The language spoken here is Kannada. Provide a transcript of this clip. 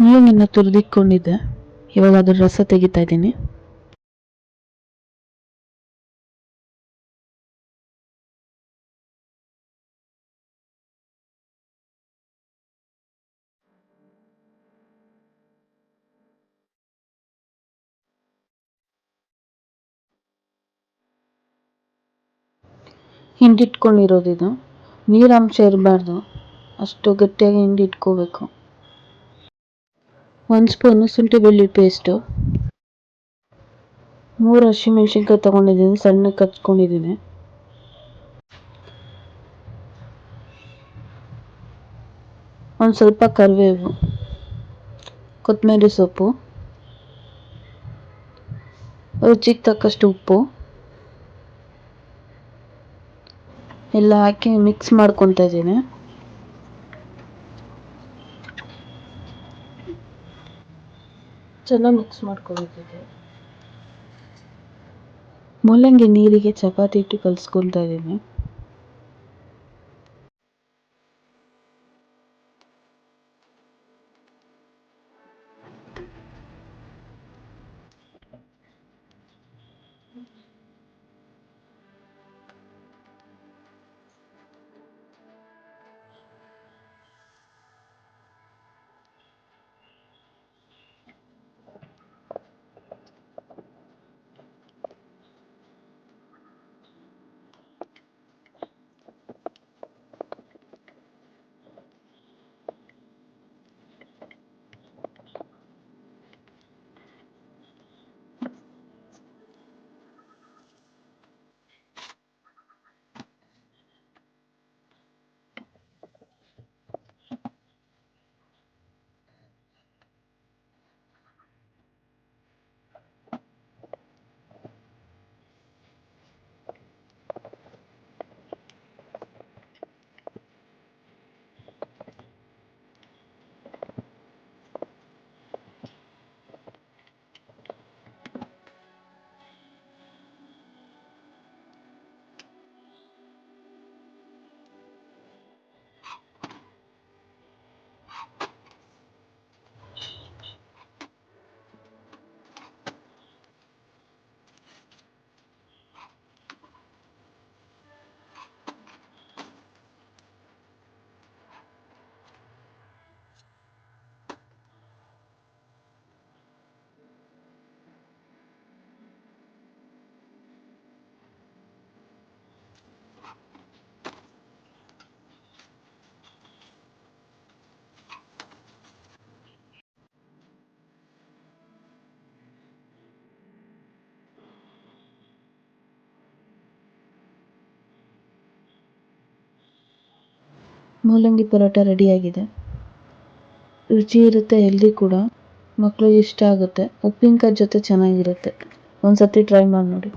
ಮೂಲಂಗಿನ ತುರಿದಿಟ್ಕೊಂಡಿದ್ದೆ ಇವಾಗ ಅದ್ರ ರಸ ತೆಗಿತಾ ಇದ್ದೀನಿ. ಹಿಂಡಿಟ್ಕೊಂಡಿರೋದು ಇದು ನೀರಂಶ ಇರಬಾರ್ದು. ಅಷ್ಟು ಗಟ್ಟಿಯಾಗಿ ಹಿಂಡಿಟ್ಕೋಬೇಕು. ಒಂದು ಸ್ಪೂನು ಶುಂಠಿ ಬೆಳ್ಳುಳ್ಳಿ ಪೇಸ್ಟು ಮೂರು ಹಸಿಮೆಣ್ಸಿನ್ಕಾಯಿ ತೊಗೊಂಡಿದ್ದೀನಿ ಸಣ್ಣಕ್ಕೆ ಕಚ್ಕೊಂಡಿದ್ದೀನಿ. ಒಂದು ಸ್ವಲ್ಪ ಕರಿಬೇವು ಕೊತ್ತಂಬರಿ ಸೊಪ್ಪು, ರುಚಿಗೆ ತಕ್ಕಷ್ಟು ಉಪ್ಪು. ಎಲ್ಲ ಹಾಕಿ ಮಿಕ್ಸ್ ಮಾಡ್ಕೊತಾ ಇದ್ದೀನಿ. ಚೆನ್ನಾಗಿ ಮಿಕ್ಸ್ ಮಾಡ್ಕೊಬೇಕಿದೆ ಮೂಲಂಗಿ ನೀರಿಗೆ ಚಪಾತಿ ಹಿಟ್ಟು ಕಲಸ್ಕೊಳ್ತಾ ಇದ್ದೀನಿ. ಮೂಲಂಗಿ ಪರೋಟ ರೆಡಿಯಾಗಿದೆ. ರುಚಿ ಇರುತ್ತೆ ಹೆಲ್ದಿ ಕೂಡ. ಮಕ್ಕಳಿಗೆ ಇಷ್ಟ ಆಗುತ್ತೆ. ಉಪ್ಪಿನಕಾಯಿ ಜೊತೆ ಚೆನ್ನಾಗಿರುತ್ತೆ. ಒಂದು ಸತಿ ಟ್ರೈ ಮಾಡಿ ನೋಡಿ.